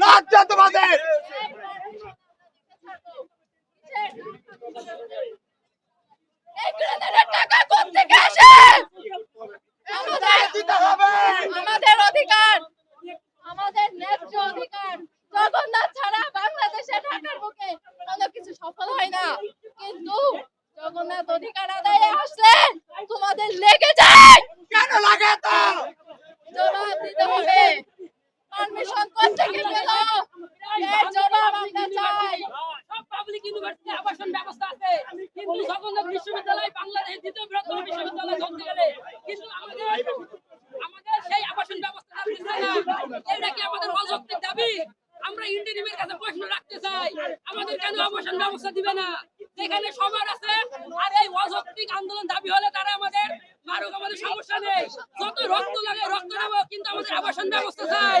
লজ্জা তোমাদের আমাদের আমাদের অধিকার আমাদের ন্যায্য অধিকার। জগন্নাথ ছাড়া বাংলাদেশে ঢাকার বুকে কোনো কিছু সফল হয় না। কিন্তু জগন্নাথ অধিকার আদায়ে আসলে তোমাদের লেগে যায়। জগন্নাথ বিশ্ববিদ্যালয় বাংলাদেশের দ্বিতীয় বৃহত্তম বিশ্ববিদ্যালয় ধরতে গেলে কিন্তু আমাদের আমাদের সেই আবাসন ব্যবস্থা এটা কি আমাদের অযৌক্তিক দাবি? আমরা ইন্টারিমের কাছে প্রশ্ন রাখতে চাই। আমাদের কেন আবাসন ব্যবস্থা দিবে না? যেখানে সবার আছে, আর এই অযৌক্তিক আন্দোলন দাবি হলে তারা আমাদের মারুক, আমাদের সমস্যা নেই। যত রক্ত লাগে রক্ত নেব, কিন্তু আমাদের আবাসন ব্যবস্থা চাই।